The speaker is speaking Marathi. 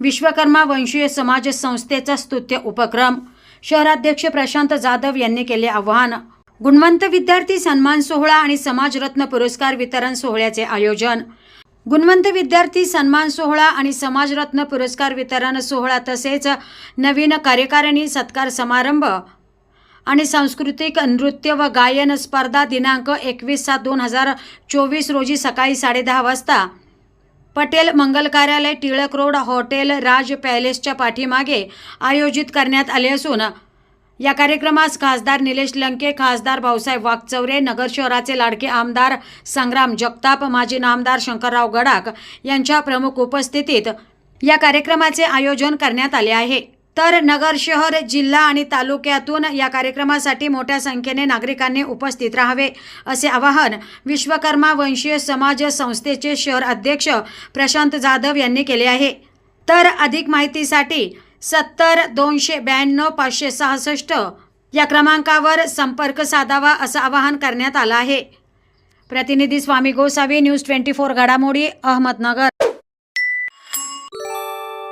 विश्वकर्मा वंशीय समाज संस्थेचा स्तुत्य उपक्रम. शहराध्यक्ष प्रशांत जाधव यांनी केले आवाहन. गुणवंत विद्यार्थी सन्मान सोहळा आणि समाजरत्न पुरस्कार वितरण सोहळ्याचे आयोजन. गुणवंत विद्यार्थी सन्मान सोहळा आणि समाजरत्न पुरस्कार वितरण सोहळा तसेच नवीन कार्यकारिणी सत्कार समारंभ आणि सांस्कृतिक नृत्य व गायन स्पर्धा दिनांक एकवीस सात दोन हजार चोवीस रोजी सकाळी साडेदहा वाजता पटेल मंगल कार्यालय टिळक रोड हॉटेल राज पॅलेसच्या पाठीमागे आयोजित करण्यात आले असून या कार्यक्रमास खासदार निलेश लंके खासदार भाऊसाहेब वागचौरे नगर शहराचे लाडके आमदार संग्राम जगताप माजी नामदार शंकरराव गडाख यांच्या प्रमुख उपस्थितीत या कार्यक्रमाचे आयोजन करण्यात आले आहे. तर नगर शहर जिल्हा आणि तालुक्यातून या कार्यक्रमासाठी मोठ्या संख्येने नागरिकांनी उपस्थित राहावे असे आवाहन विश्वकर्मा वंशीय समाज संस्थेचे शहर अध्यक्ष प्रशांत जाधव यांनी केले आहे. तर अधिक माहितीसाठी सत्तर दोनशे ब्याण्णव पाचशे सहासष्ट या क्रमांकावर संपर्क साधावा असं आवाहन करण्यात आलं आहे. प्रतिनिधी Swami Gosavi news twenty four घडामोडी अहमदनगर.